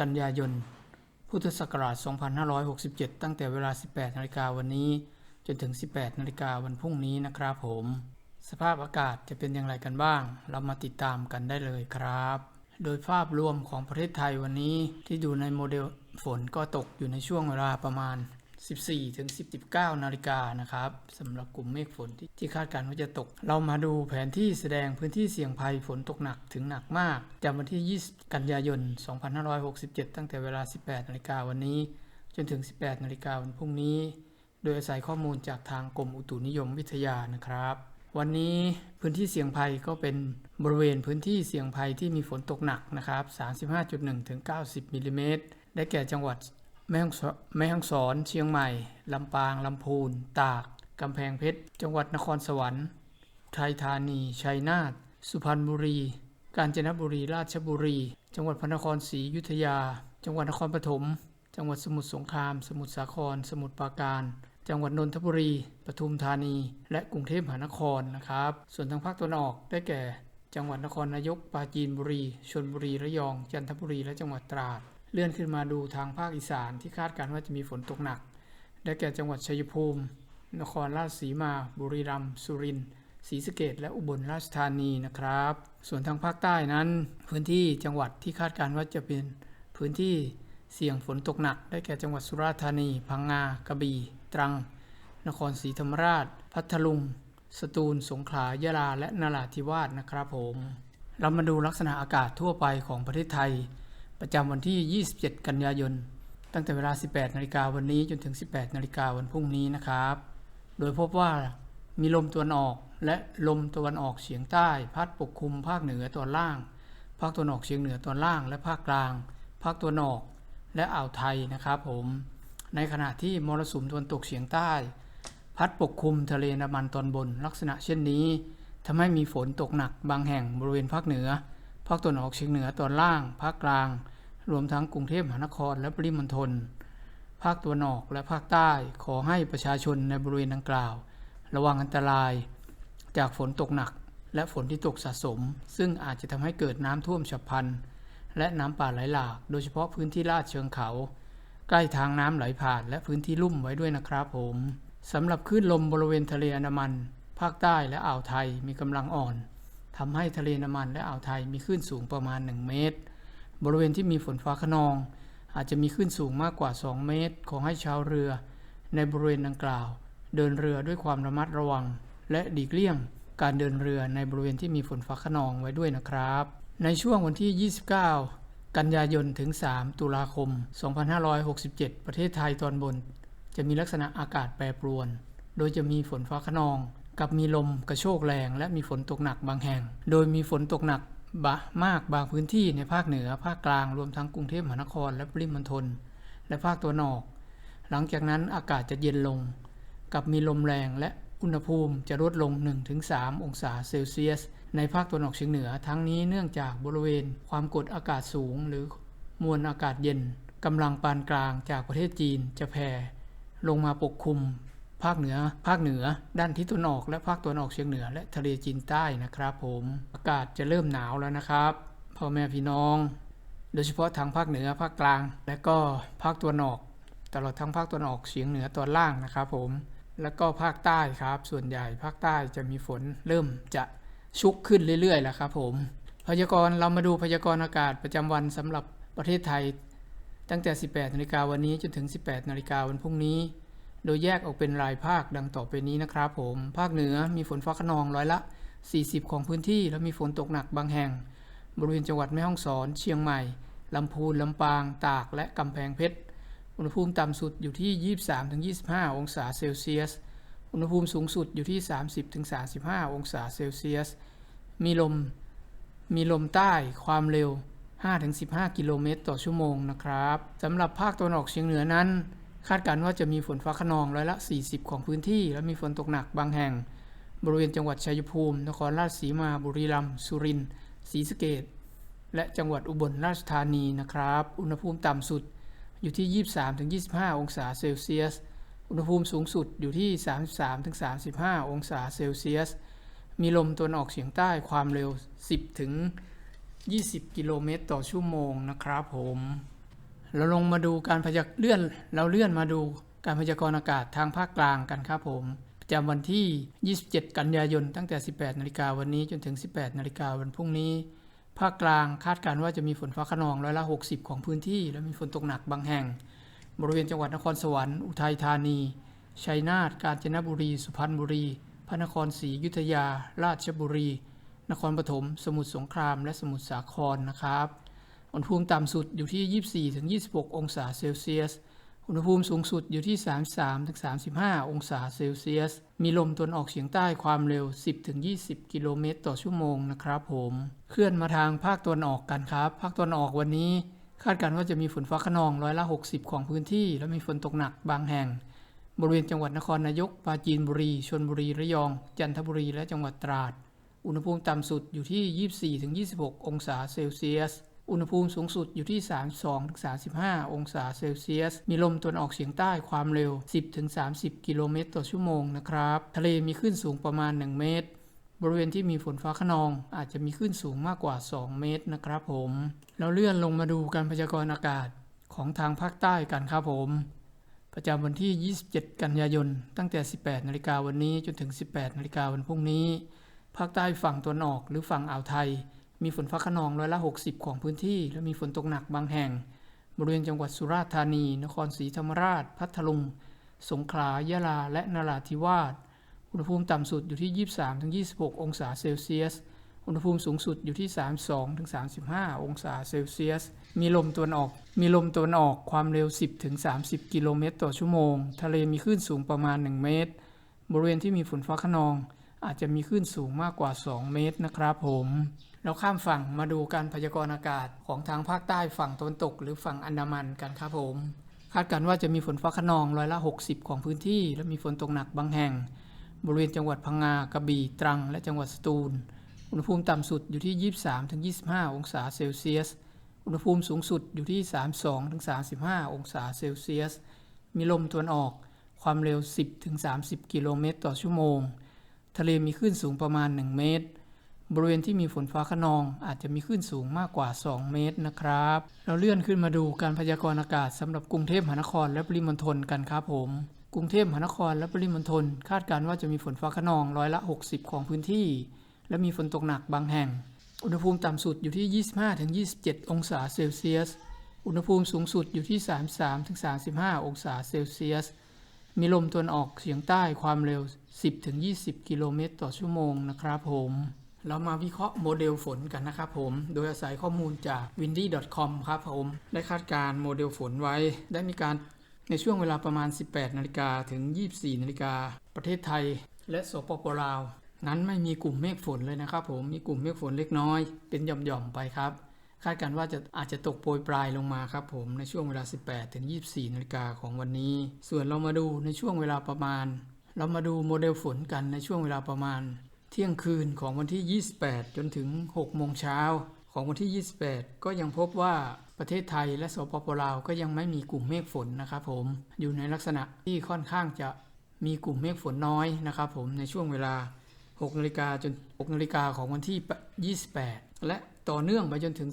กันยายน พุทธศักราช 2567 ตั้งแต่เวลา 18 นาฬิกาวันนี้ จนถึง 18 นาฬิกาวันพรุ่งนี้นะครับผม สภาพอากาศจะเป็นอย่างไรกันบ้าง เรามาติดตามกันได้เลยครับ โดยภาพรวมของประเทศไทยวันนี้ที่ดูในโมเดลฝนก็ตกอยู่ในช่วงเวลาประมาณ 14ถึง19นาฬิกานะครับสำหรับกลุ่มเมฆฝนที่ที่คาดการณ์ว่าจะตก เรามาดูแผนที่แสดงพื้นที่เสี่ยงภัยฝนตกหนักถึงหนักมากจากวันที่ 20 กันยายน 2567 ตั้งแต่เวลา 18นาฬิกาวันนี้ จนถึง 18นาฬิกาวันพรุ่งนี้ โดยอาศัยข้อมูลจากทางกรมอุตุนิยมวิทยานะครับ วันนี้พื้นที่เสี่ยงภัยก็เป็นบริเวณพื้นที่เสี่ยงภัยที่มีฝนตกหนักนะครับ35.1ถึง90มิลลิเมตรได้แก่จังหวัด แม่ฮ่องสองสอน เชียงใหม่ ลำปาง ลำพูน ตาก กำแพงเพชร จังหวัดนครสวรรค์ไทยธานี ชัยนาท สุพรรณบุรี กาญจนบุรี ราชบุรี จังหวัดพระนครศรีอยุธยา จังหวัดนครปฐม จังหวัดสมุทรสงคราม สมุทรสาคร สมุทรปราการ จังหวัดนนทบุรี ปทุมธานี และกรุงเทพมหานครนะครับ ส่วนทางภาคตะวันออก ได้แก่ จังหวัดนครนายก ปราจีนบุรี ชลบุรี ระยอง จันทบุรี และจังหวัดตราด เลื่อนขึ้นมาดูทางภาคอีสานที่คาดการณ์ว่าจะมีฝนตกหนัก ได้แก่จังหวัดชัยภูมิ นครราชสีมา บุรีรัมย์ สุรินทร์ ศรีสะเกดและอุบลราชธานีนะครับ ส่วนทางภาคใต้นั้น พื้นที่จังหวัดที่คาดการณ์ว่าจะเป็นพื้นที่เสี่ยงฝนตกหนัก ได้แก่จังหวัดสุราษฎร์ธานี พังงา กระบี่ ตรัง นครศรีธรรมราช พัทลุง สตูล สงขลา ยะลา และนราธิวาสนะครับผม เรามาดูลักษณะอากาศทั่วไปของประเทศไทย ประจำวันที่ 27 กันยายน ตั้งแต่เวลา 18 นาฬิกาวันนี้จนถึง 18 นาฬิกาวันพรุ่งนี้นะครับ โดยพบว่ามีลมตะวันออกและลมตะวันออกเฉียงใต้ พัดปกคลุมภาคเหนือตอนล่าง ภาคตะวันออกเฉียงเหนือตอนล่าง และภาคกลาง ภาคตะวันออกและอ่าวไทยนะครับผม ในขณะที่มรสุมตะวันตกเฉียงใต้ พัดปกคลุมทะเลอันดามันตอนบน ลักษณะเช่นนี้ทำให้มีฝนตกหนักบางแห่งบริเวณภาคเหนือ ภาคตะวันออกเฉียงเหนือตอนล่าง ภาคกลาง รวมทั้งกรุงเทพมหานครและปริมณฑล ภาคตะวันออกและภาคใต้ ขอให้ประชาชนในบริเวณดังกล่าว ระวังอันตราย จากฝนตกหนัก และฝนที่ตกสะสม ซึ่งอาจจะทำให้เกิดน้ำท่วมฉับพลัน และน้ำป่าไหลหลาก โดยเฉพาะพื้นที่ลาดเชิงเขา ใกล้ทางน้ำไหลผ่าน และพื้นที่ลุ่มไว้ด้วยนะครับผมสำหรับคลื่นลมบริเวณทะเลอันดามัน ภาคใต้และอ่าวไทยมีกำลังอ่อน ทำให้ทะเลนดามันและอ่าวไทยมีคลื่นสูงประมาณ 1 เมตร บริเวณที่มีฝนฟ้าขนอง อาจจะมีคลื่นสูงมากกว่า 2 เมตร ขอให้ชาวเรือ ในบริเวณดังกล่าว เดินเรือด้วยความระมัดระวัง และหลีกเลี่ยง การเดินเรือในบริเวณที่มีฝนฟ้าขนองไว้ด้วยนะครับ ในช่วงวันที่ 29 กันยายนถึง 3 ตุลาคม 2567 ประเทศไทยตอนบน จะมีลักษณะอากาศแปรปรวน โดยจะมีฝนฟ้าขนอง กับมีลมกระโชกแรงและมีฝนตกหนักบางแห่ง โดยมีฝนตกหนักบะมากบางพื้นที่ในภาคเหนือภาคกลางรวมทั้งกรุงเทพมหานครและปริมณฑลและภาคตะวันออก หลังจากนั้นอากาศจะเย็นลง กับมีลมแรงและอุณหภูมิจะลดลง 1-3 องศาเซลเซียส ในภาคตะวันออกเฉียงเหนือ ทั้งนี้เนื่องจากบริเวณความกดอากาศสูง หรือมวลอากาศเย็นกำลังปานกลางจากประเทศจีนจะแผ่ลงมาปกคลุม ภาคเหนือ ภาคเหนือ ด้านทิศตะวันออก และภาคตะวันออกเฉียงเหนือ และทะเลจีนใต้นะครับ ผมอากาศจะเริ่มหนาวแล้วนะครับพ่อแม่พี่น้อง โดยเฉพาะทางภาคเหนือภาคกลาง และก็ภาคตะวันออก ตลอดทั้งภาคตะวันออกเฉียงเหนือตอนล่างนะครับผมแล้วก็ภาคใต้ครับ ส่วนใหญ่ภาคใต้จะมีฝนเริ่มจะชุกขึ้นเรื่อยๆแหละครับผมพยากรณ์เรามาดูพยากรณ์อากาศประจำวันสำหรับประเทศไทย ตั้งแต่ 18นาฬิกาวันนี้จนถึง 18นาฬิกาวันพรุ่งนี้ โดยแยกออกเป็นรายภาคดังต่อไปนี้นะครับผม ภาคเหนือมีฝนฟ้าขนองร้อยละ 40 ของพื้นที่ และมีฝนตกหนักบางแห่ง บริเวณจังหวัดแม่ฮ่องสอน เชียงใหม่ ลำพูน ลำปาง ตาก และกำแพงเพชร อุณหภูมิต่ำสุดอยู่ที่ 23-25 องศาเซลเซียส อุณหภูมิสูงสุดอยู่ที่ 30-35 องศาเซลเซียส มีลม มีลมใต้ความเร็ว 5-15 กิโลเมตรต่อชั่วโมงนะครับสำหรับภาคตะวันออกเฉียงเหนือนั้น คาดการณ์ว่าจะมีฝนฟ้าขนองร้อยละ 40 ของพื้นที่ และมีฝนตกหนักบางแห่ง บริเวณจังหวัดชัยภูมิ นครราชสีมา บุรีรัมย์ สุรินทร์ ศรีสะเกษและจังหวัดอุบลราชธานีนะครับ อุณหภูมิต่ำสุดอยู่ที่ 23-25 องศาเซลเซียส อุณหภูมิสูงสุดอยู่ที่ 33-35 องศาเซลเซียส มีลมตะวันออกเฉียงใต้ความเร็ว 10-20 กิโลเมตรต่อชั่วโมงนะครับผม เราลงมาดูการพยากเลื่อน เราเลื่อนมาดูการพยากรณ์อากาศทางภาคกลางกันครับผมประจำวันที่ 27 กันยายน ตั้งแต่ 18 นาฬิกาวันนี้จนถึง 18 นาฬิกาวันพรุ่งนี้ ภาคกลางคาดการณ์ว่าจะมีฝนฟ้าขนองร้อยละ 60 ของพื้นที่ และมีฝนตกหนักบางแห่ง บริเวณจังหวัดนครสวรรค์ อุทัยธานี ชัยนาท กาญจนบุรี สุพรรณบุรี พระนครศรีอยุธยา ราชบุรี นครปฐม สมุทรสงคราม และสมุทรสาครนะครับ อุณหภูมิต่ำสุดอยู่ที่ 24-26 องศาเซลเซียส อุณหภูมิสูงสุดอยู่ที่ 33-35 องศาเซลเซียส มีลมตวนออกเฉียงใต้ความเร็ว 10-20 กิโลเมตรต่อชั่วโมงนะครับผม เคลื่อนมาทางภาคตวนออกกันครับ ภาคตวนออกวันนี้ คาดการณ์ว่าจะมีฝนฟ้าขนองร้อยละ 60 ของพื้นที่ และมีฝนตกหนักบางแห่ง บริเวณจังหวัดนครนายก ปราจีนบุรี ชลบุรี ระยอง จันทบุรี และจังหวัดตราด อุณหภูมิต่ำสุดอยู่ที่ 24-26 องศาเซลเซียส อุณหภูมิสูงสุดอยู่ที่ 32-35 องศาเซลเซียส มีลมตะวันออกเฉียงใต้ความเร็ว 10-30 กิโลเมตรต่อชั่วโมงนะครับ ทะเลมีคลื่นสูงประมาณ 1 เมตร บริเวณที่มีฝนฟ้าขนองอาจจะมีคลื่นสูงมากกว่า 2 เมตรนะครับผมเราเลื่อนลงมาดูการพยากรณ์อากาศของทางภาคใต้กันครับผม ประจำวันที่ 27 กันยายน ตั้งแต่ 18 นาฬิกาวันนี้จนถึง 18 นาฬิกาวันพรุ่งนี้ ภาคใต้ฝั่งตะวันออกหรือฝั่งอ่าวไทย มีฝนฟ้าขนองร้อยละ 60 ของพื้นที่ และมีฝนตกหนักบางแห่ง บริเวณจังหวัดสุราษฎร์ธานี นครศรีธรรมราช พัทลุง สงขลา ยะลา และนราธิวาส อุณหภูมิต่ำสุดอยู่ที่ 23-26 องศาเซลเซียส อุณหภูมิสูงสุดอยู่ที่ 32-35 องศาเซลเซียส มีลมตะวันออก มีลมตะวันออกความเร็ว 10-30 กิโลเมตรต่อชั่วโมง ทะเลมีคลื่นสูงประมาณ 1 เมตร บริเวณที่มีฝนฟ้าขนอง อาจจะมีคลื่นสูงมากกว่า 2 เมตรนะครับผม เราข้ามฝั่งมาดูการพยากรณ์อากาศของทางภาคใต้ฝั่งตะวันตก หรือฝั่งอันดามันกันครับผม คาดการณ์ว่าจะมีฝนฟ้าขนองร้อยละ 60 ของพื้นที่ และมีฝนตกหนักบางแห่ง บริเวณจังหวัดพังงากระบี่ตรัง และจังหวัดสตูล อุณหภูมิต่ำสุดอยู่ที่ 23-25 องศาเซลเซียส อุณหภูมิสูงสุดอยู่ที่ 32-35 องศาเซลเซียส มีลมตะวันออกความเร็ว 10-30 กิโลเมตรต่อชั่วโมง ทะเลมีคลื่นสูงประมาณ 1 เมตร บริเวณที่มีฝนฟ้าขนอง อาจจะมีคลื่นสูงมากกว่า 2 เมตรนะครับ เราเลื่อนขึ้นมาดูการพยากรณ์อากาศสำหรับกรุงเทพมหานครและปริมณฑลกันครับผมกรุงเทพมหานครและปริมณฑลคาดการณ์ว่าจะมีฝนฟ้าขนองร้อยละ 60 ของพื้นที่ และมีฝนตกหนักบางแห่ง อุณหภูมิต่ำสุดอยู่ที่ 25-27 องศาเซลเซียส อุณหภูมิสูงสุดอยู่ที่ 33-35 องศาเซลเซียส มีลมตะวันออกเฉียงใต้ความเร็ว 10-20 กิโลเมตรต่อชั่วโมงนะครับผม เรามาวิเคราะห์โมเดลฝนกันนะครับผม โดยอาศัยข้อมูลจาก windy.com ครับผม ได้คาดการณ์โมเดลฝนไว้ ได้มีการในช่วงเวลาประมาณ 18 นาฬิกาถึง 24 นาฬิกา ประเทศไทย และสปปลาว นั้นไม่มีกลุ่มเมฆฝนเลยนะครับผม มีกลุ่มเมฆฝนเล็กน้อย เป็นหย่อมๆไปครับ คาดการณ์ว่าจะอาจจะตกโปรยปลายลงมาครับผม ในช่วงเวลา 18 ถึง 24 นาฬิกาของวันนี้ ส่วนเรามาดูในช่วงเวลาประมาณ เรามาดูโมเดลฝนกันในช่วงเวลาประมาณ ที่ยงคืนของวันที่ 28 จนถึง 6 โมงเช้าของวันที่ 28 ก็ยังพบว่าประเทศไทยและสปปลาวก็ยังไม่มีกลุ่มเมฆฝนนะครับผมอยู่ในลักษณะที่ค่อนข้างจะมีกลุ่มเมฆฝนน้อยนะครับผมในช่วงเวลา 6 นาฬิกาจน 6 นาฬิกาของวันที่ 28 และต่อเนื่องไปจนถึง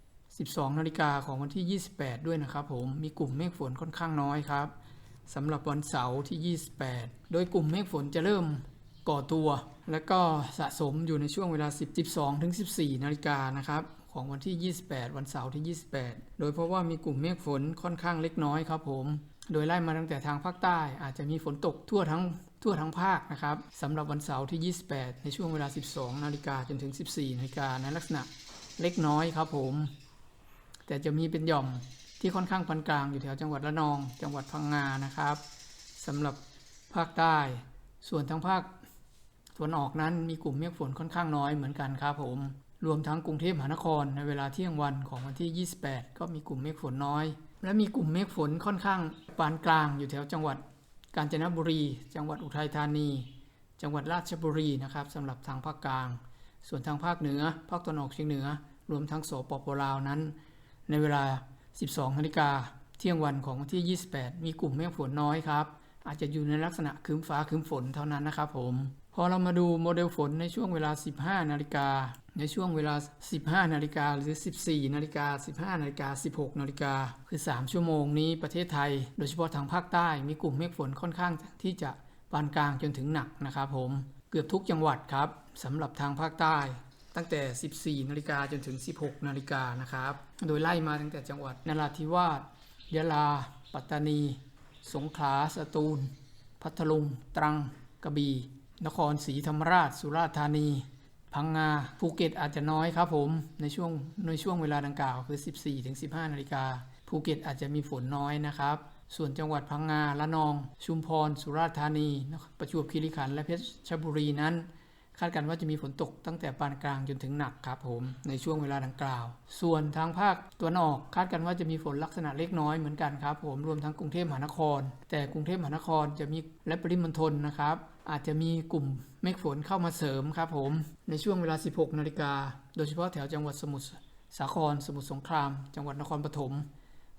12 12 นาฬิกาของวันที่ 28 ด้วยนะครับผมมีกลุ่มเมฆฝนค่อนข้างน้อยครับสำหรับวันเสาร์ที่ 28 โดยกลุ่มเมฆฝนจะเริ่มก่อตัว แล้วก็สะสมอยู่ในช่วงเวลา 10 12ถึง14 นาฬิกานะครับของวันที่ 28 วันเสาร์ที่ 28 โดยเพราะว่ามีกลุ่มเมฆฝนค่อนข้างเล็กน้อยครับผม โดยไล่มาตั้งแต่ทางภาคใต้ อาจจะมีฝนตกทั่วทั้งทั่วทั้งภาคนะครับสำหรับวันเสาร์ที่ 28 ในช่วงเวลา 12 นาฬิกาจนถึง 14 นาฬิกาในลักษณะเล็กน้อยครับผม แต่จะมีเป็นหย่อมที่ค่อนข้างปานกลางอยู่แถวจังหวัดระนอง จังหวัดพังงานะครับสำหรับภาคใต้ ส่วนทางภาค ตะวันออกนั้นมีกลุ่มเมฆฝนค่อนข้างน้อยเหมือนกันครับผม รวมทั้งกรุงเทพมหานครในเวลาเที่ยงวันของวันที่ 28 ก็มีกลุ่มเมฆฝนน้อย และมีกลุ่มเมฆฝนค่อนข้างปานกลางอยู่แถวจังหวัดกาญจนบุรี จังหวัดอุทัยธานี จังหวัดราชบุรีนะครับสำหรับทางภาคกลาง ส่วนทางภาคเหนือ ภาคตะวันออกเฉียงเหนือ รวมทั้งสปปลาวนั้น ในเวลา 12นาฬิกาเที่ยงวันของวันที่ 28 มีกลุ่มเมฆฝนน้อยครับอาจจะอยู่ในลักษณะครึ้มฟ้าครึ้มฝนเท่านั้นนะครับผม พอเรามาดูโมเดลฝนในช่วงเวลา 15 นาฬิกา ในช่วงเวลา 15 นาฬิกาหรือ 14 นาฬิกา 15 นาฬิกา 16 นาฬิกา คือ 3 ชั่วโมงนี้ประเทศไทย โดยเฉพาะทางภาคใต้มีกลุ่มเมฆฝนค่อนข้างที่จะปานกลางจนถึงหนักนะครับผม เกือบทุกจังหวัดครับสำหรับทางภาคใต้ ตั้งแต่ 14 นาฬิกาจนถึง 16 นาฬิกานะครับ โดยไล่มาตั้งแต่จังหวัดนราธิวาส ยะลา ปัตตานี สงขลา สตูล พัทลุง ตรัง กระบี่ นครศรีธรรมราช สุราษฎร์ธานี พังงา ภูเก็ตอาจจะน้อยครับผม ในช่วงในช่วงเวลาดังกล่าวคือ 14ถึง15 นาฬิกา ภูเก็ตอาจจะมีฝนน้อยนะครับ ส่วนจังหวัดพังงา ละนอง ชุมพร สุราษฎร์ธานี ประจวบคีรีขันธ์ และเพชรบุรีนั้นคาดการณ์ว่าจะมีฝนตกตั้งแต่ปานกลางจนถึงหนักครับผมในช่วงเวลาดังกล่าว ส่วนทางภาคตะวันออกคาดการณ์ว่าจะมีฝนลักษณะเล็กน้อยเหมือนกันครับผมรวมทั้งกรุงเทพมหานคร แต่กรุงเทพมหานครจะมีและปริมณฑลนะครับ อาจจะมีกลุ่มเมฆฝนเข้ามาเสริมครับผม ในช่วงเวลา 16 นาฬิกา โดยเฉพาะแถวจังหวัดสมุทรสาคร สมุทรสงคราม จังหวัดนครปฐม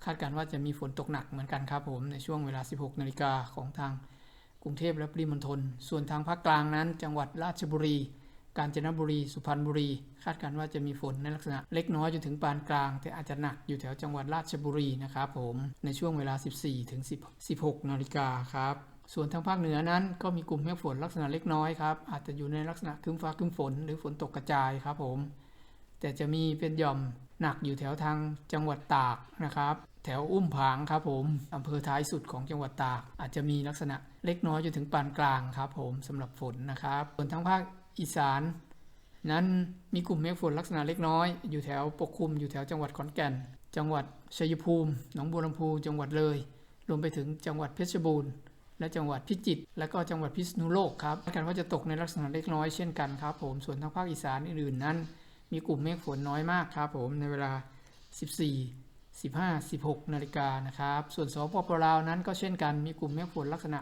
คาดการณ์ว่าจะมีฝนตกหนักเหมือนกันครับผม ในช่วงเวลา 16 นาฬิกาของทางกรุงเทพและปริมณฑล ส่วนทางภาคกลางนั้น จังหวัดราชบุรี กาญจนบุรี สุพรรณบุรี คาดการณ์ว่าจะมีฝนในลักษณะเล็กน้อยจนถึงปานกลาง แต่อาจจะหนักอยู่แถวจังหวัดราชบุรีนะครับผม ในช่วงเวลา 14ถึง10 16นาฬิกาครับ ส่วนทางภาคเหนือนั้นก็มีกลุ่มเมฆฝนลักษณะเล็กน้อยครับอาจจะอยู่ในลักษณะครึ้มฟ้าครึ้มฝน หรือฝนตกกระจายครับผม แต่จะมีเป็นหย่อมหนักอยู่แถวทางจังหวัดตากนะครับ แถวอุ้มผางครับผมอำเภอท้ายสุดของจังหวัดตาก อาจจะมีลักษณะเล็กน้อยจนถึงปานกลางครับผมสำหรับฝนนะครับ ส่วนทางภาคอีสาน นั้นมีกลุ่มเมฆฝนลักษณะเล็กน้อย อยู่แถวปกคลุมอยู่แถวจังหวัดขอนแก่น จังหวัดชัยภูมิหนองบัวลำพูจังหวัดเลยรวมไปถึงจังหวัดเพชรบูรณ์ และจังหวัดพิจิตรและก็จังหวัดพิษณุโลกครับคาดการว่าจะตกในลักษณะเล็กน้อยเช่นกันครับผมส่วนทางภาคอีสานอื่นๆนั้น มีกลุ่มเมฆฝนน้อยมากครับผมในเวลา 14 15 16นาฬิกานะครับ ส่วนสปปลาวนั้นก็เช่นกันมีกลุ่มเมฆฝนลักษณะ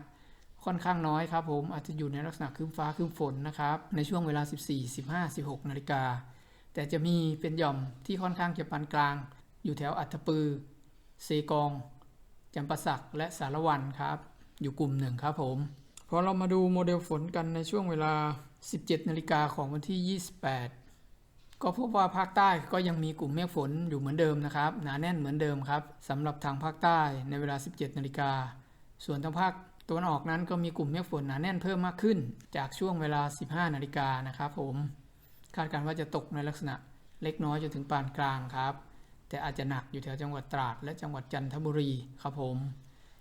ค่อนข้างน้อยครับผมอาจจะอยู่ในลักษณะครึ้มฟ้าครึ้มฝนนะครับในช่วงเวลา 14 15 16นาฬิกาแต่จะมีเป็นหย่อมที่ค่อนข้างจะปานกลาง อยู่แถวอัฐปือ เซกองจำปาสักและสารวันครับ อยู่กลุ่มหนึ่งครับผมพอเรามาดูโมเดลฝนกันในช่วงเวลา 17นาฬิกาของวันที่ 28 ก็พบว่าภาคใต้ก็ยังมีกลุ่มเมฆฝนอยู่เหมือนเดิมนะครับหนาแน่นเหมือนเดิมครับสำหรับทางภาคใต้ในเวลา 17นาฬิกาส่วนทางภาคตะวันออกนั้นก็มีกลุ่มเมฆฝนหนาแน่นเพิ่มมากขึ้น จากช่วงเวลา 15นาฬิกานะครับผมคาดการณ์ว่าจะตกในลักษณะเล็กน้อยจนถึงปานกลางครับ แต่อาจจะหนักอยู่แถวจังหวัดตราดและจังหวัดจันทบุรีครับผม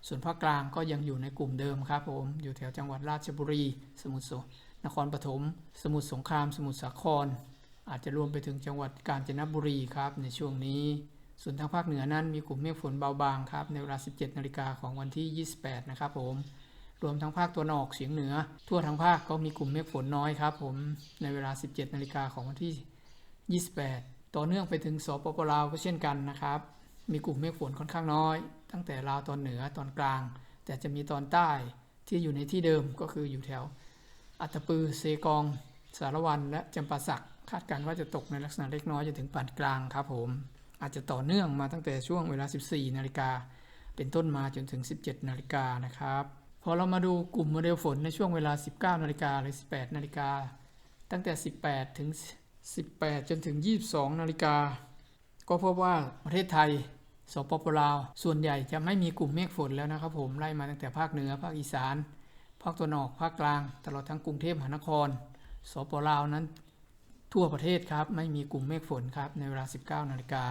ส่วนภาคกลางก็ยังอยู่ในกลุ่มเดิมครับผม อยู่แถวจังหวัดราชบุรี สมุทรสงนครปฐม สมุทรสงคราม สมุทรสาคร อาจจะรวมไปถึงจังหวัดกาญจนบุรีครับในช่วงนี้ ส่วนทางภาคเหนือนั้นมีกลุ่มเมฆฝนเบาบางครับในเวลา 17 นาฬิกาของวันที่ 28 นะครับผม รวมทั้งภาคตะวันออกเฉียงเหนือ ทั่วทั้งภาคก็มีกลุ่มเมฆฝนน้อยครับผม ในเวลา 17 นาฬิกาของวันที่ 28 ต่อเนื่องไปถึงสปปลาวก็เช่นกันนะครับ มีกลุ่มเมฆฝนค่อนข้างน้อย ตั้งแต่ลาวตอนเหนือตอนกลาง แต่จะมีตอนใต้ที่อยู่ในที่เดิมก็คืออยู่แถว อัตตปือเซกอง สารวันและจำปาสักคาดการณ์ว่าจะตกในลักษณะเล็กน้อยจนถึงปานกลางครับผม อาจจะต่อเนื่องมาตั้งแต่ช่วงเวลา 14 นาฬิกาเป็นต้นมาจนถึง 17 นาฬิกานะครับพอเรามาดูกลุ่มโมเดลฝนในช่วงเวลา 19 นาฬิกาหรือ 18 นาฬิกาตั้งแต่ 18 ถึง 18 จนถึง 22 นาฬิกาก็พบว่าประเทศไทย สปปลาว ส่วนใหญ่จะไม่มีกลุ่มเมฆฝนแล้วนะครับผมไล่มาตั้งแต่ภาคเหนือภาคอีสาน ภาคตะวันออกภาคกลาง ตลอดทั้งกรุงเทพมหานคร สปลาวนั้น ทั่วประเทศครับไม่มีกลุ่มเมฆฝนครับในเวลา 19นาฬิกา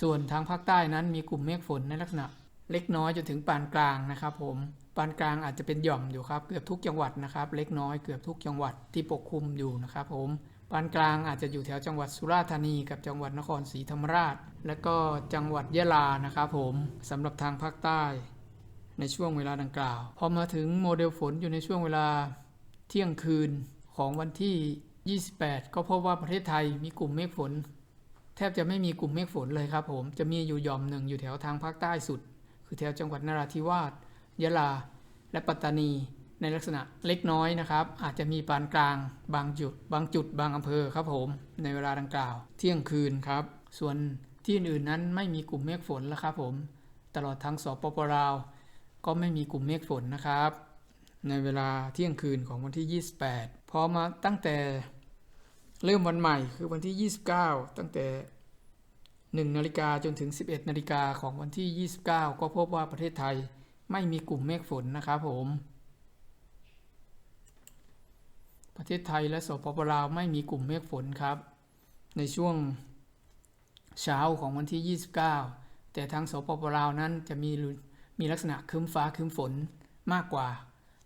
ส่วนทางภาคใต้นั้นมีกลุ่มเมฆฝนในลักษณะ เล็กน้อยจนถึงปานกลางนะครับผมปานกลางอาจจะเป็นหย่อมอยู่ครับเกือบทุกจังหวัดนะครับ เล็กน้อยเกือบทุกจังหวัดที่ปกคลุมอยู่นะครับผม ปานกลางอาจจะอยู่แถวจังหวัดสุราษฎร์ธานีกับจังหวัดนครศรีธรรมราช และก็จังหวัดยะลานะครับผมสำหรับทางภาคใต้ ในช่วงเวลาดังกล่าว พอมาถึงโมเดลฝนอยู่ในช่วงเวลาเที่ยงคืนของวันที่ 28 ก็พบว่าประเทศไทยมีกลุ่มเมฆฝน แทบจะไม่มีกลุ่มเมฆฝนเลยครับผมจะมีอยู่หย่อมหนึ่งอยู่แถวทางภาคใต้สุด คือแถวจังหวัดนราธิวาสยะลา และปัตตานี ในลักษณะเล็กน้อยนะครับ อาจจะมีปานกลางบางจุด บางจุดบางอำเภอครับผมในเวลาดังกล่าว เที่ยงคืนครับ ส่วนที่อื่นนั้นไม่มีกลุ่มเมฆฝนแล้วครับผมตลอดทั้งสปปลาวก็ไม่มีกลุ่มเมฆฝนนะครับ ในเวลาเที่ยงคืนของวันที่ 28 พอมาตั้งแต่เริ่มวันใหม่คือวันที่ 29 ตั้งแต่1นาฬิกาจนถึง 11นาฬิกาของวันที่ 29 ก็พบว่าประเทศไทยไม่มีกลุ่มเมฆฝนนะครับผม ประเทศไทยและสปปลาวไม่มีกลุ่มเมฆฝนครับ ในช่วงเช้าของวันที่ 29 แต่ทางสปปลาวนั้นจะมีมีลักษณะครึ้มฟ้าครึ้มฝนมากกว่า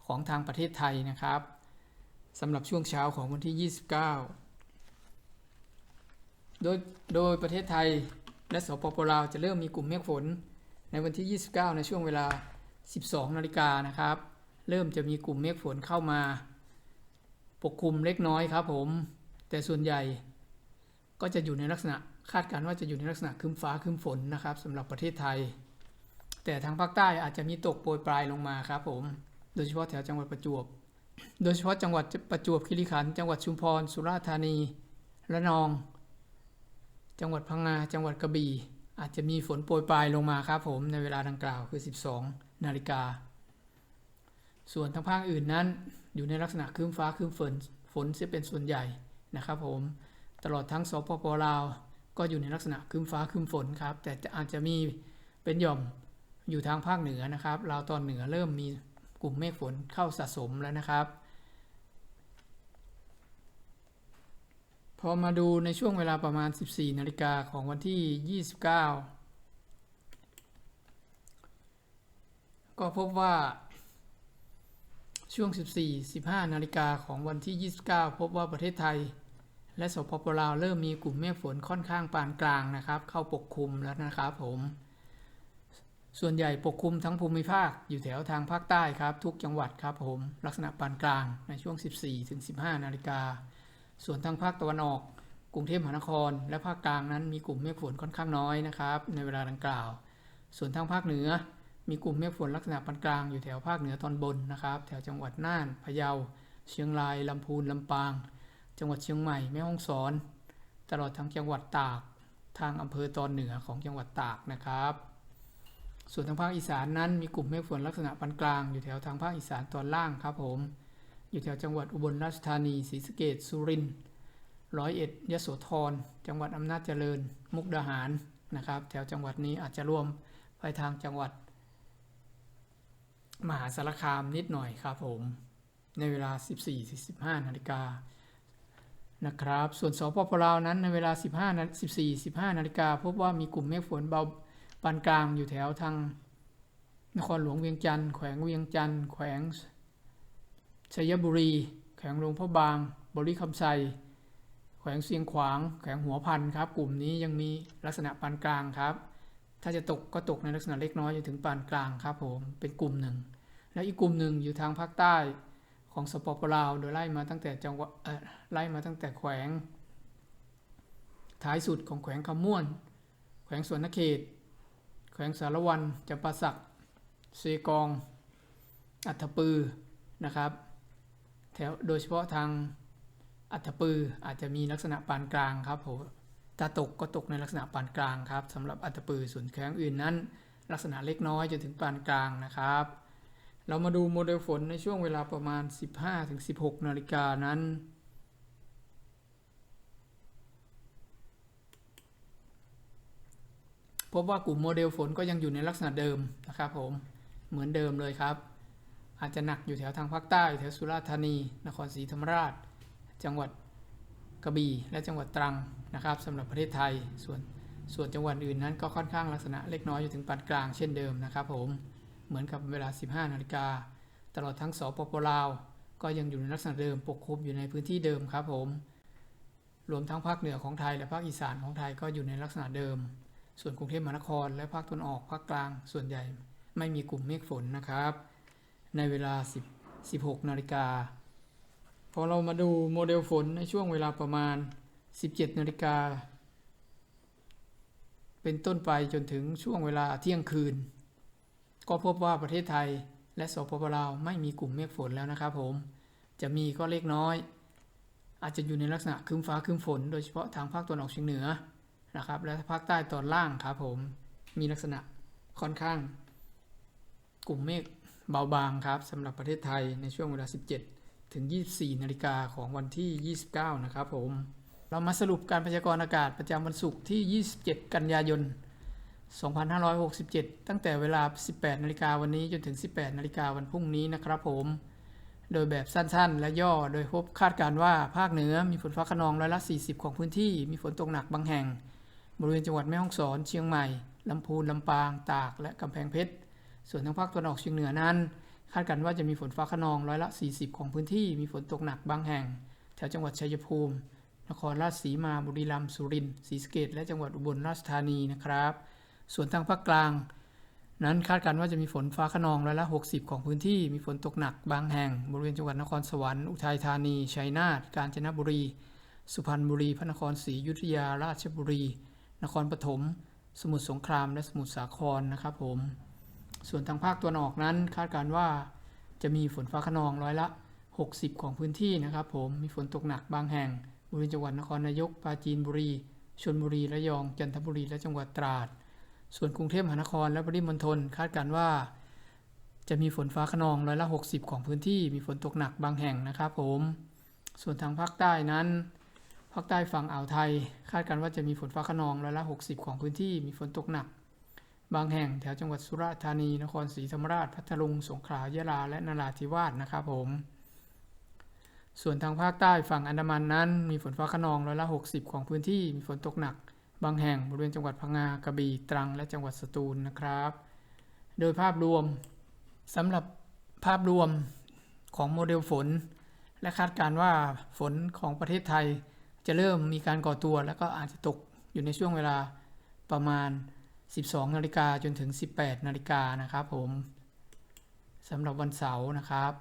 ของทางประเทศไทยนะครับสำหรับช่วงเช้าของวันที่ 29 โดยโดยประเทศไทยและสปปลาวจะเริ่มมีกลุ่มเมฆฝน ในวันที่ 29 ในช่วงเวลา 12 นาฬิกานะครับ เริ่มจะมีกลุ่มเมฆฝนเข้ามา ปกคลุมเล็กน้อยครับผม แต่ส่วนใหญ่ก็จะอยู่ในลักษณะคาดการณ์ว่าจะอยู่ในลักษณะครึ้มฟ้าครึ้มฝนนะครับสำหรับประเทศไทย แต่ทางภาคใต้อาจจะมีตกโปรยปลายลงมาครับผม โดยเฉพาะแถวจังหวัดประจวบ โดยเฉพาะจังหวัดประจวบคีรีขันธ์จังหวัดชุมพร สุราษฎร์ธานีระนอง จังหวัดพังงาจังหวัดกระบี่อาจจะมีฝนโปรยปลายลงมาครับผมในเวลาดังกล่าวคือ 12 นาฬิกาส่วนทางภาคอื่นนั้น อยู่ในลักษณะครึ้มฟ้าครึ้มฝนฝนจะเป็นส่วนใหญ่นะครับผมตลอดทั้งสปปลาว ก็อยู่ในลักษณะครึ้มฟ้าครึ้มฝนครับแต่อาจจะมีเป็นหย่อมอยู่ทางภาคเหนือนะครับลาวตอนเหนือเริ่มมีกลุ่มเมฆฝนเข้าสะสมแล้วนะครับ พอมาดูในช่วงเวลาประมาณ 14 นาฬิกาของวันที่ 29 ก็พบว่า ช่วง 14-15 นาฬิกาของวันที่ 29 พบว่าประเทศไทย และสปปลาวเริ่มมีกลุ่มเมฆฝนค่อนข้างปานกลางนะครับ เข้าปกคลุมแล้วนะครับผม ส่วนใหญ่ปกคลุมทั้งภูมิภาคอยู่แถวทางภาคใต้ครับ ทุกจังหวัดครับผม ลักษณะปานกลางในช่วง 14-15 นาฬิกา ส่วนทางภาคตะวันออก กรุงเทพมหานคร และภาคกลางนั้นมีกลุ่มเมฆฝนค่อนข้างน้อยนะครับ ในเวลาดังกล่าว ส่วนทางภาคเหนือ มีกลุ่มเมฆฝนลักษณะปานกลางอยู่แถวภาคเหนือตอนบนนะครับ แถวจังหวัดน่านพะเยา เชียงรายลำพูนลำปาง จังหวัดเชียงใหม่แม่ฮ่องสอน ตลอดทั้งจังหวัดตาก ทางอำเภอตอนเหนือของจังหวัดตากนะครับ ส่วนทางภาคอีสานนั้นมีกลุ่มเมฆฝนลักษณะปานกลาง อยู่แถวทางภาคอีสานตอนล่างครับผม อยู่แถวจังหวัดอุบลราชธานีศรีสะเกษสุรินทร์ร้อยเอ็ดยโสธรจังหวัดอำนาจเจริญ มุกดาหารนะครับ แถวจังหวัดนี้อาจจะรวมไปทางจังหวัด มหาสารคามนิดหน่อยครับผม ในเวลา 14-15นาฬิกานะครับ ส่วนสปปลาวนั้นในเวลา 15นา14-15นาฬิกาพบว่ามีกลุ่มเมฆฝนเบาปานกลางอยู่แถวทางนครหลวงเวียงจันทร์แขวงเวียงจันทร์แขวงชัยบุรี แขวงหลวงพ่อบาง บริคำไซแขวงเสียงขวาง แขวงหัวพันครับ กลุ่มนี้ยังมีลักษณะปานกลางครับ ถ้าจะตกก็ตกในลักษณะเล็กน้อยจนถึงปานกลางครับผมเป็นกลุ่มหนึ่ง และอีกกลุ่มหนึ่งอยู่ทางภาคใต้ของสปปลาว โดยไล่มาตั้งแต่จังหวัดไล่มาตั้งแต่แขวง ท้ายสุดของแขวงคำม่วน แขวงสวนนเขต แขวงสารวันจำปาสักเซกอง อัฐปือนะครับ แถวโดยเฉพาะทางอัฐปืออาจจะมีลักษณะปานกลางครับผมถ้าตกก็ตกในลักษณะปานกลางครับสำหรับอัฐปือส่วนแขวงอื่นนั้น ลักษณะเล็กน้อยจนถึงปานกลางนะครับ เรามาดูโมเดลฝนในช่วงเวลาประมาณ 15-16 นาฬิกานั้น พบว่ากลุ่มโมเดลฝนก็ยังอยู่ในลักษณะเดิมนะครับผมเหมือนเดิมเลยครับ อาจจะหนักอยู่แถวทางภาคใต้แถวสุราษฎร์ธานี นครศรีธรรมราช จังหวัดกระบี่ และจังหวัดตรังนะครับสำหรับประเทศไทยส่วนส่วนจังหวัดอื่นนั้นก็ค่อนข้างลักษณะเล็กน้อยอยู่ถึงปานกลางเช่นเดิมนะครับผม เหมือนกับเวลา 15 นาฬิกา ตลอดทั้งสปปลาว ก็ยังอยู่ในลักษณะเดิมปกคลุมอยู่ในพื้นที่เดิมครับผม รวมทั้งภาคเหนือของไทยและภาคอีสานของไทยก็อยู่ในลักษณะเดิม ส่วนกรุงเทพมหานคร และภาคตะวันออกภาคกลางส่วนใหญ่ ไม่มีกลุ่มเมฆฝนนะครับ ในเวลา 10 16 นาฬิกา พอเรามาดูโมเดลฝนในช่วงเวลาประมาณ 17 นาฬิกาเป็นต้นไปจนถึงช่วงเวลาเที่ยงคืน ก็พบว่าประเทศไทยและสปปลาวไม่มีกลุ่มเมฆฝนแล้วนะครับผม จะมีก็เล็กน้อย อาจจะอยู่ในลักษณะครึ้มฟ้าครึ้มฝน โดยเฉพาะทางภาคตะวันออกเฉียงเหนือนะครับ และภาคใต้ตอนล่างครับผม มีลักษณะค่อนข้าง กลุ่มเมฆเบาบางครับสำหรับประเทศไทยในช่วงเวลา 17 ถึง 24 นาฬิกาของวันที่ 29 นะครับผม เรามาสรุปการพยากรณ์อากาศประจำวันศุกร์ที่ 27 กันยายน 2567 ตั้งแต่เวลา 18 นาฬิกาวันนี้จนถึง 18 นาฬิกาวันพรุ่งนี้นะครับผม โดยแบบสั้นๆ และย่อ โดยพบคาดการว่าภาคเหนือมีฝนฟ้าขนองร้อยละ 40 ของพื้นที่ มีฝนตกหนักบางแห่ง บริเวณจังหวัดแม่ฮ่องสอน เชียงใหม่ ลำพูน ลำปาง ตาก และกำแพงเพชร ส่วนทางภาคตะวันออกเฉียงเหนือนั้น คาดการว่าจะมีฝนฟ้าขนองร้อยละ 40 ของพื้นที่ มีฝนตกหนักบางแห่ง แถวจังหวัดชัยภูมิ นครราชสีมา บุรีรัมย์ สุรินทร์ ศรีสะเกษและจังหวัดอุบลราชธานีนะครับ ส่วนทางภาคกลาง นั้นคาดการณ์ว่าจะมีฝนฟ้าขนองร้อยละ 60 ของพื้นที่ มีฝนตกหนักบางแห่ง บริเวณจังหวัดนครสวรรค์อุทัยธานี ชัยนาท กาญจนบุรี สุพรรณบุรี พระนครศรีอยุธยา ราชบุรี นครปฐม สมุทรสงคราม และสมุทรสาครนะครับผม ส่วนทางภาคตะวันออกนั้น คาดการณ์ว่าจะมีฝนฟ้าขนองร้อยละ 60 ของพื้นที่นะครับผม มีฝนตกหนักบางแห่ง บริเวณจังหวัดนครนายก ปราจีนบุรี ชลบุรี ระยอง จันทบุรี และจังหวัดตราด ส่วนกรุงเทพมหานครและปริมณฑลคาดการว่า จะมีฝนฟ้าขนองร้อยละ 60 ของพื้นที่มีฝนตกหนักบางแห่งนะครับผม ส่วนทางภาคใต้นั้นภาคใต้ฝั่งอ่าวไทย คาดการว่าจะมีฝนฟ้าขนองร้อยละ 60 ของพื้นที่มีฝนตกหนัก บางแห่งแถวจังหวัดสุราษฎร์ธานี นครศรีธรรมราช พัทลุง สงขลายะลา และนราธิวาสนะครับผม ส่วนทางภาคใต้ฝั่งอันดามันนั้น มีฝนฟ้าขนองร้อยละ 60 ของพื้นที่มีฝนตกหนัก บางแห่งบริเวณจังหวัดพังงากระบี่ตรัง และจังหวัดสตูลนะครับ โดยภาพรวมสำหรับภาพรวมของโมเดลฝน และคาดการว่าฝนของประเทศไทยจะเริ่มมีการก่อตัว แล้วก็อาจจะตกอยู่ในช่วงเวลาประมาณ 12 นาฬิกาจนถึง 18 นาฬิกานะครับผมสำหรับวันเสาร์นะครับ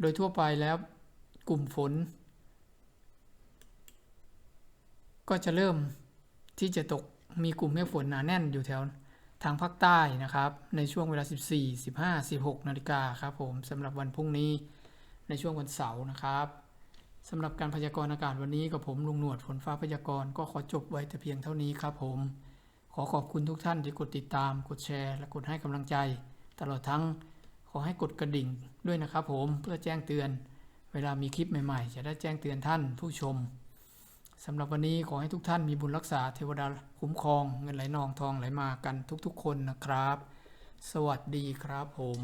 โดยทั่วไปแล้วกลุ่มฝน ก็จะเริ่มที่จะตกมีกลุ่มเมฆฝนหนาแน่นอยู่แถวทางภาคใต้นะครับ ในช่วงเวลา 14 15 16 นาฬิกาครับผมสำหรับวันพรุ่งนี้ในช่วงวันเสาร์นะครับสำหรับการพยากรณ์อากาศวันนี้กับผมลุงหนวดฝนฟ้าพยากรณ์ก็ขอจบไว้แต่เพียงเท่านี้ครับผม ขอขอบคุณทุกท่านที่กดติดตาม กดแชร์ และกดให้กำลังใจ ตลอดทั้งขอให้กดกระดิ่งด้วยนะครับผมเพื่อแจ้งเตือน เวลามีคลิปใหม่ ๆ จะได้แจ้งเตือนท่านผู้ชม สำหรับวันนี้ขอให้ทุกท่านมีบุญรักษาเทวดาคุ้มครองเงินไหลนองทองไหลมากันทุกๆคนนะครับ สวัสดีครับผม